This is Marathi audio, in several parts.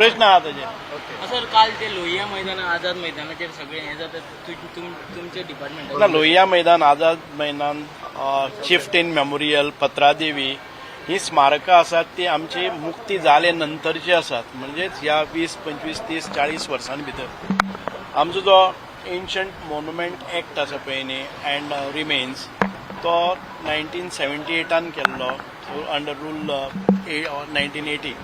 प्रश्न आहा तेजे सर काल ते लोहिया मैदान आझाद मैदानाचेर सगळे हे जाता तु- तुम- तुमचे डिपार्टमेंट ना लोहिया मैदान आझाद मैदान चिफ्टेन मेमोरियल पत्रादेवी ही स्मारकं आसात ती आमची मुक्ती जाले नंतरची आसात म्हणजेच ह्या वीस पंचवीस तीस चाळीस वर्सां भितर आमचो जो एन्शंट मोन्युमेंट एक्ट आसा पळय न्ही अँड रिमेन्स तो नायन्टीन सेव्हन्टी एटान केल्लो अंडर रूल नायन्टीन एटी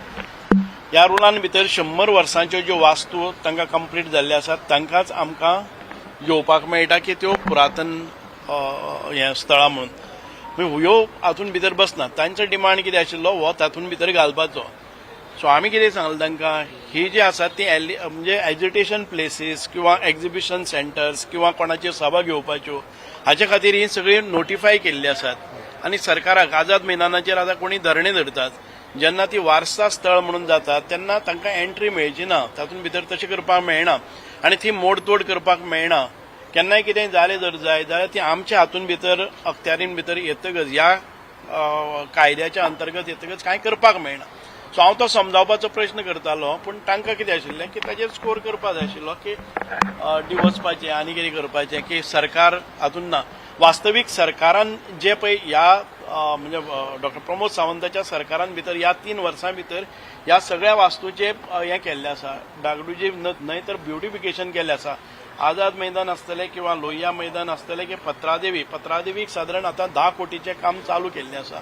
ह्या रुलान भितर शंबर वर्सांच्यो ज्यो वास्तू तांकां कंप्लीट जाल्ल्यो आसात तांकांच आमकां येवपाक मेळटा की त्यो पुरातन हें स्थळां म्हणून. ह्यो हातूंत भितर बसनात तांचो डिमांड कितें आशिल्लो हो तातूंत भितर घालपाचो. सो आमी कितें सांगलें तांकां ही जी आसात ती म्हणजे एज्युटेशन प्लेसीस किंवा एग्जिबिशन सेंटर्स किंवा कोणाच्यो सभा घेवपाच्यो हाचे खातीर ही सगळी नोटिफाय केल्ली आसात. आनी सरकाराक आझाद मैदानाचेर आतां कोणी धरणे धरतात. जेन्ना ती वारसा स्थळ म्हणून जाता तेन्ना तांकां एंट्री मेळची ना तातूंत भितर तशें करपाक मेळना. आनी ती मोडतोड करपाक मेळना. केन्नाय कितें जालें जर जाय जाल्यार ती आमच्या हातून भितर अखत्यारीन भितर येतकच ह्या कायद्याच्या अंतर्गत येतकच कांय करपाक मेळना. सो हांव तो समजावपाचो प्रयत्न करतालो पूण तांकां कितें आशिल्लें की ताजेर स्कोर करपाक जाय आशिल्लो की डिवोर्सपाचें आनी कितें करपाचें की सरकार हातून ना. वास्तवीक सरकारान जे पळय ह्या म्हणजे डॉक्टर प्रमोद सावंताच्या सरकारान भितर ह्या तीन वर्सां भितर ह्या सगळ्या वास्तूचे हे हें केल्लें आसा डागडुजी न्हय तर ब्युटिफिकेशन केल्लें आसा आझाद मैदान आसतलें किंवा लोहिया मैदान आसतलें की पत्रादेवी पत्रादेवीक सादारण आतां धा कोटीचें काम चालू केल्लें आसा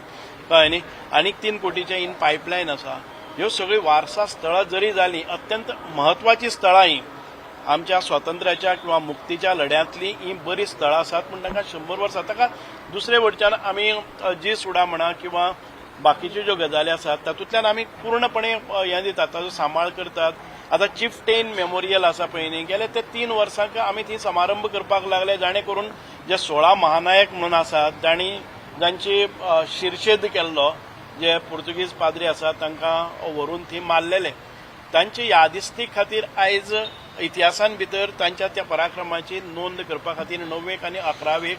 कळ्ळें न्ही? आनीक तीन कोटीचें इन पायपलायन आसा ह्यो सगळीं वारसा स्थळां जरी जालीं अत्यंत म्हत्वाची स्थळां ही आमच्या स्वातंत्र्याच्या किंवा मुक्तीच्या लढ्यांतली ही बरी स्थळां आसात पूण तांकां शंबर वर्सां ताका दुसरे वटच्यान आमी जी सुडा म्हणा किंवा बाकीच्यो ज्यो गजाली आसात तातूंतल्यान आमी पूर्णपणे हें दितात ताचो सांबाळ करतात. आतां चिफ्टेन मेमोरियल आसा पळय न्ही गेले ते तीन वर्सांक आमी थंय समारंभ करपाक लागले जाणे करून जे सोळा महानायक म्हणून आसात जांणी जांची शिरशेद केल्लो जे पुर्तुगीज पाद्री आसात तांकां व्हरून थंय मारलेले. तांचे यादिस्ती खातीर आयज इतिहासान भितर तांच्या त्या पराक्रमाची नोंद करपा खातीर णव्वेक आनी अकरावेक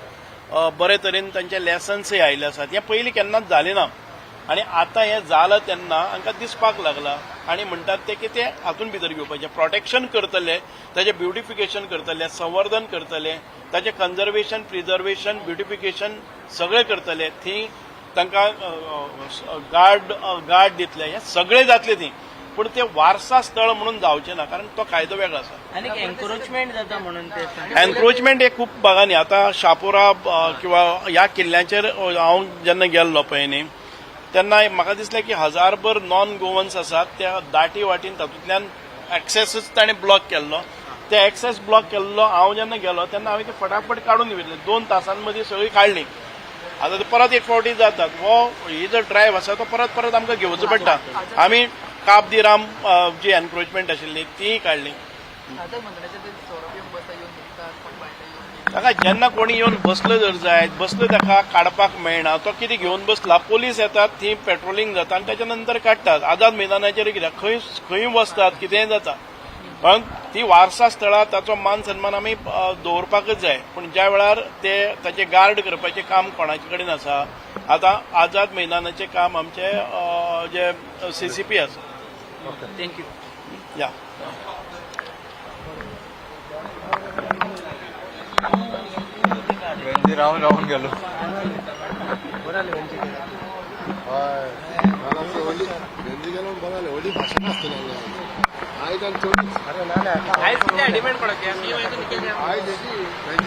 बरे तरेन तांचे लेसन्सय आयिल्ले आसात. हें पयलीं केन्नाच जालें ना. आनी आतां हें जालां तेन्ना हांकां दिसपाक लागला. आनी म्हणटात ते की ते हातून भितर घेवपाचें. प्रोटेक्शन करतले ताचें ब्युटिफिकेशन करतले संवर्धन करतले ताचें कन्झर्वेशन प्रिजर्वेशन ब्युटिफिकेशन सगळें करतले थंय तांकां गार्ड गार्ड दितले हें सगळें जातलें थंय पूण ते वारसा स्थळ म्हणून जावचें ना कारण तो कायदो वेगळो आसा आणि एन्क्रोचमेंट जाता म्हणून ते. एन्क्रोचमेंट हे खूब भागांनी आता शापोरा किंवा ह्या किल्ल्याचेर हांव जेन्ना गेल्लो पळय न्ही तेन्ना म्हाका दिसलें की हजारभर नॉन गोवन्स आसात त्या दाटी वाटीन तातूंतल्यान एक्सेसच ताणें ब्लॉक केल्लो. ते एक्सेस ब्लॉक केल्लो हांव जेन्ना गेलो तेन्ना हांवें ते फटाफट काडून घेतले दोन तासां मदीं सगळीं काडली आतां परत एक फावटी जातात. हो ही जो ड्रायव्ह आसा तो परत परत आमकां घेवचो पडटा. आमी काब दी राम जी एन्क्रोचमेंट आशिल्ली ती काडली आता मंडळाच्या ते सौरभ येऊन बसा येऊन निघतात पण बायका येऊन ताका जेन्ना कोणी येवन बसलो जर जायत बसलो ताका काडपाक मेळना तो कितें घेवन बसला पोलीस येतात थंय पेट्रोलिंग जाता आनी त्याच्या नंतर काडटात आझाद मैदानाचेर कित्याक खंय खंय बसतात कितेंय जाता पण ती वारसा स्थळां ताचो मान सन्मान आमी दवरपाकच जाय पूण ज्या वेळार ते ताचे गार्ड करपाचें काम कोणाचे कडेन आसा आतां आझाद मैदानाचें काम आमचे जे सीसीपी आसा थँक्यू या वेंजी राहून राहून गेलो हिंदी गेलो बघायला एवढी भाषा नसते आयज आणि चोवीस डिमांड पडत आयज याची